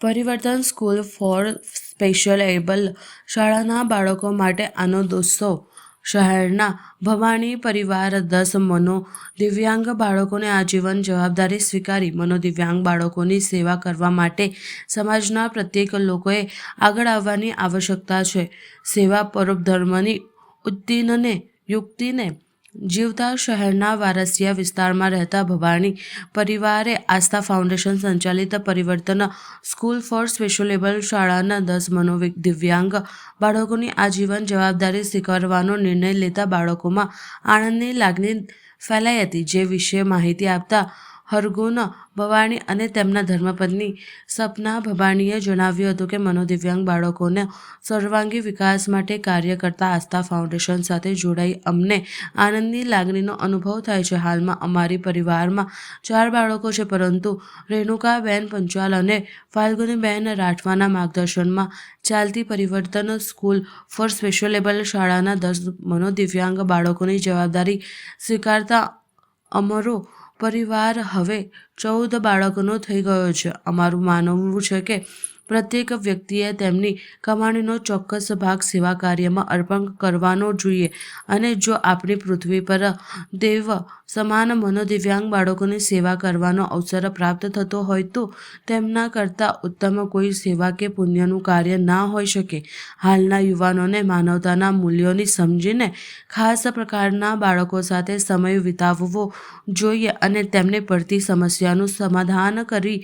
પરિવર્તન school four special able શાળાના બાળકો માટે આનો દોસ્તો. શહેરના ભવાની પરિવાર દસ મનો દિવ્યાંગ બાળકોને આજીવન જવાબદારી સ્વીકારી મનોદિવ્યાંગ બાળકોની સેવા કરવા માટે સમાજના પ્રત્યેક લોકોએ આગળ આવવાની આવશ્યકતા છે. સેવા પરોપધર્મની ઉત્તીનને યુક્તિને જીવતા શહેરના વારસિયા વિસ્તારમાં રહેતા ભવાની પરિવારે આસ્થા ફાઉન્ડેશન સંચાલિત પરિવર્તન સ્કૂલ ફોર સ્પેશિયલેબલ શાળાના દસ મનોવિક દિવ્યાંગ બાળકોની આજીવન જવાબદારી સ્વીકારવાનો નિર્ણય લેતા બાળકોમાં આનંદની લાગણી ફેલાઈ હતી, જે વિશે માહિતી આપતા હરગુન ભવાણી અને તેમના ધર્મપત્ની સપના ભવાણીએ જણાવ્યું હતું કે મનોદિવ્યાંગ બાળકોને સર્વાંગી વિકાસ માટે કાર્ય કરતા આસ્થા ફાઉન્ડેશન સાથે જોડાઈ અમને આનંદની લાગણીનો અનુભવ થાય છે. હાલમાં અમારી પરિવારમાં ચાર બાળકો છે, પરંતુ રેણુકાબેન પંચાલ અને ફાલ્ગુનીબેન રાઠવાના માર્ગદર્શનમાં ચાલતી પરિવર્તન સ્કૂલ ફોર સ્પેશિયલેબલ શાળાના દસ મનોદિવ્યાંગ બાળકોની જવાબદારી સ્વીકારતા અમારો પરિવાર હવે ચૌદ બાળકનો થઈ ગયો છે. અમારું માનવું છે કે પ્રત્યેક વ્યક્તિએ તેમની કમાણીનો ચોક્કસ ભાગ સેવા કાર્યમાં અર્પણ કરવાનો જોઈએ અને જો આપણી પૃથ્વી પર દેવ સમાન મનોદિવ્યાંગ બાળકોની સેવા કરવાનો અવસર પ્રાપ્ત થતો હોય તો તેમના કરતાં ઉત્તમ કોઈ સેવા કે પુણ્યનું કાર્ય ના હોઈ શકે. હાલના યુવાનોને માનવતાના મૂલ્યોની સમજીને ખાસ પ્રકારના બાળકો સાથે સમય વિતાવવો જોઈએ અને તેમને પડતી સમસ્યાનું સમાધાન કરી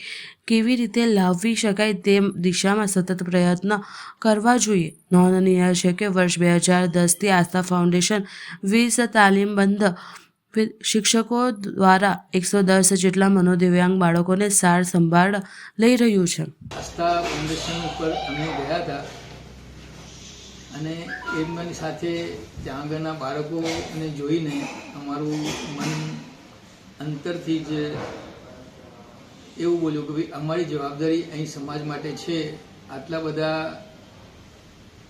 કેવી રીતે લાવવી શકાય તે દિશામાં સતત પ્રયત્ન કરવા જોઈએ? નોંધનીય છે કે વર્ષ બે હજાર દસથી આસ્થા ફાઉન્ડેશન વીસ તાલીમબંધ શિક્ષકો દ્વારા એકસો દસ જેટલા મનોદિવ્યાંગ બાળકોને સાર સંભાળ લઈ રહ્યું છે. આસ્થા ફાઉન્ડેશન ઉપર અમે ગયા હતા અને એમની સાથે ત્યાં આગળના બાળકોને જોઈને અમારું મન અંતરથી જ એવું બોલ્યું કે ભાઈ, અમારી જવાબદારી અહીં સમાજ માટે છે. આટલા બધા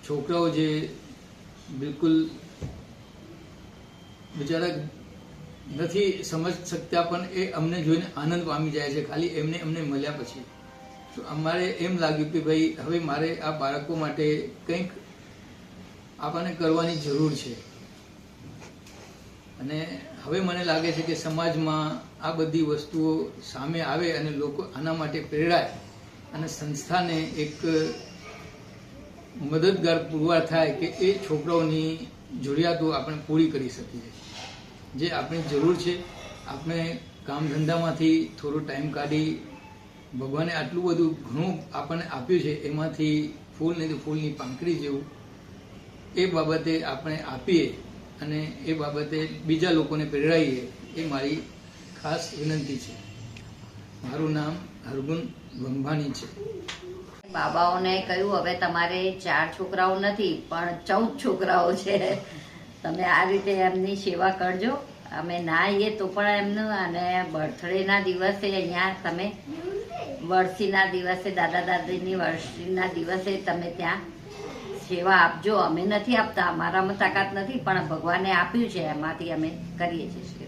છોકરાઓ જે બિલકુલ બિચારા નથી સમજ શકતા, પણ એ અમને જોઈને આનંદ પામી જાય છે. ખાલી એમને અમને મળ્યા પછી. તો અમારે એમ લાગ્યું કે ભાઈ, હવે મારે આ બાળકો માટે કંઈક આપણને કરવાની જરૂર છે. અને હવે મને લાગે છે કે સમાજમાં આ બધી વસ્તુઓ સામે આવે અને લોકો આના માટે પ્રેરાય અને સંસ્થાને એક મદદગાર પુરવાર થાય કે એ છોકરાઓની જરૂરિયાતો આપણે પૂરી કરી શકીએ. જે આપણી જરૂર છે, આપણે કામ ધંધામાંથી થોડો ટાઈમ કાઢી ભગવાને આટલું બધું ઘણું આપણને આપ્યું છે, એમાંથી ફૂલ નહીં તો ફૂલની પાંખડી જેવું, એ બાબતે આપણે આપીએ. અને એ બાબતે બીજા લોકોને પ્રેરાઈએ એ મારી ખાસ વિનંતી છે. મારું નામ હરગુન ગંભાની છે. બાબાઓને કહ્યું, હવે તમારે ચાર છોકરાઓ નથી, પણ ચૌદ છોકરાઓ છે. તમે આ રીતે એમની સેવા કરજો. અમે ના આવીએ તો પણ એમનું, અને બર્થડેના દિવસે અહીંયા તમે વરસીના દિવસે દાદા દાદીની વર્ષીના દિવસે તમે ત્યાં સેવા આપજો અમે નથી આપતા, અમારામાં તાકાત નથી, પણ ભગવાને આપ્યું છે, એમાંથી અમે કરીએ છીએ.